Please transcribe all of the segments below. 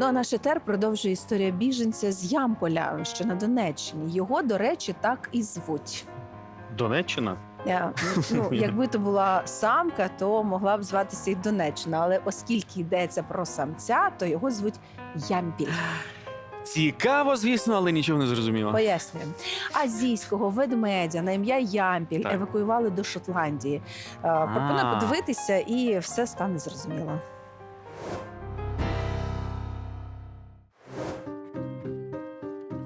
Ну а наш етер продовжує історія біженця з Ямполя, що на Донеччині. Його, до речі, так і звуть. Донеччина? Е, Ну, якби то була самка, то могла б зватися і Донеччина. Але оскільки йдеться про самця, то його звуть Ямпіль. Цікаво, звісно, але нічого не зрозуміло. Пояснюємо. Азійського ведмедя на ім'я Ямпіль Так. евакуювали до Шотландії. Е, Пропоную подивитися, і все стане зрозуміло.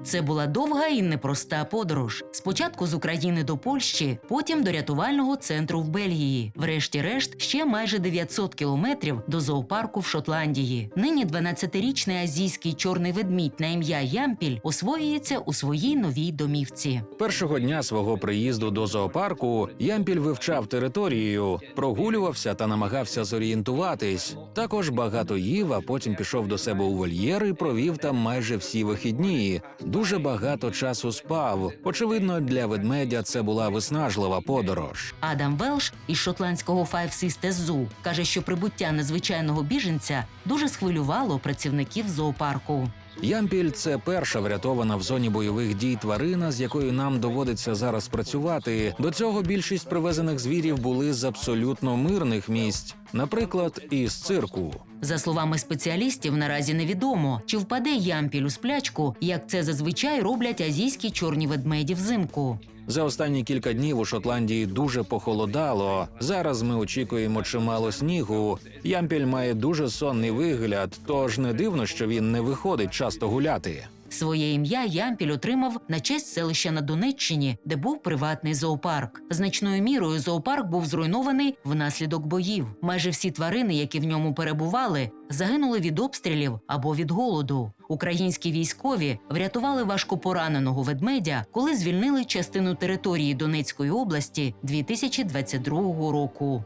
Це була довга і непроста подорож. Спочатку з України до Польщі, потім до рятувального центру в Бельгії. Врешті-решт, ще майже 900 кілометрів до зоопарку в Шотландії. Нині 12-річний азійський чорний ведмідь на ім'я Ямпіль освоюється у своїй новій домівці. Першого дня свого приїзду до зоопарку Ямпіль вивчав територію, прогулювався та намагався зорієнтуватись. Також багато їв, а потім пішов до себе у вольєр і провів там майже всі вихідні. Дуже багато часу спав. Очевидно, для ведмедя це була виснажлива подорож. Адам Велш із шотландського Five Sisters Zoo каже, що прибуття незвичайного біженця дуже схвилювало працівників зоопарку. Ямпіль це перша врятована в зоні бойових дій тварина, з якою нам доводиться зараз працювати. До цього більшість привезених звірів були з абсолютно мирних місць, наприклад, із цирку. За словами спеціалістів, наразі невідомо, чи впаде ямпіль у сплячку, як це зазвичай роблять азійські чорні ведмеді взимку. За останні кілька днів у Шотландії дуже похолодало. Зараз ми очікуємо чимало снігу. Ямпіль має дуже сонний вигляд, тож не дивно, що він не виходить часто гуляти. Своє ім'я Ямпіль отримав на честь селища на Донеччині, де був приватний зоопарк. Значною мірою зоопарк був зруйнований внаслідок боїв. Майже всі тварини, які в ньому перебували, загинули від обстрілів або від голоду. Українські військові врятували важкопораненого ведмедя, коли звільнили частину території Донецької області 2022 року.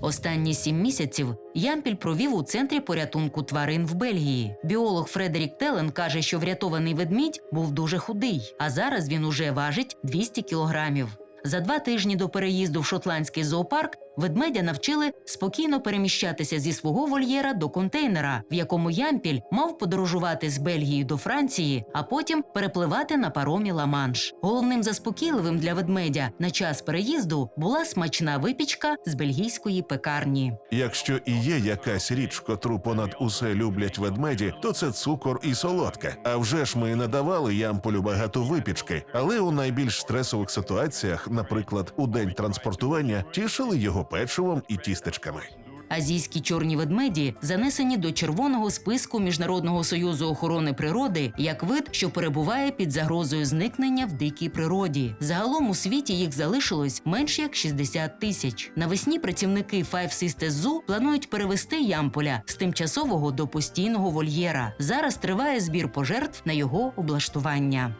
Останні сім місяців Ямпіль провів у центрі порятунку тварин в Бельгії. Біолог Фредерік Телен каже, що врятований ведмідь був дуже худий, а зараз він уже важить 200 кілограмів. За два тижні до переїзду в шотландський зоопарк ведмедя навчили спокійно переміщатися зі свого вольєра до контейнера, в якому Ямпіль мав подорожувати з Бельгії до Франції, а потім перепливати на паромі Ла-Манш. Головним заспокійливим для ведмедя на час переїзду була смачна випічка з бельгійської пекарні. Якщо і є якась річ, котру понад усе люблять ведмеді, то це цукор і солодке. А вже ж ми не давали ямполю багато випічки, але у найбільш стресових ситуаціях, наприклад, у день транспортування, тішили його печивом і тістечками. Азійські чорні ведмеді занесені до червоного списку Міжнародного союзу охорони природи як вид, що перебуває під загрозою зникнення в дикій природі. Загалом у світі їх залишилось менш як 60 тисяч. Навесні працівники Five Sisters Zoo планують перевести ямполя з тимчасового до постійного вольєра. Зараз триває збір пожертв на його облаштування.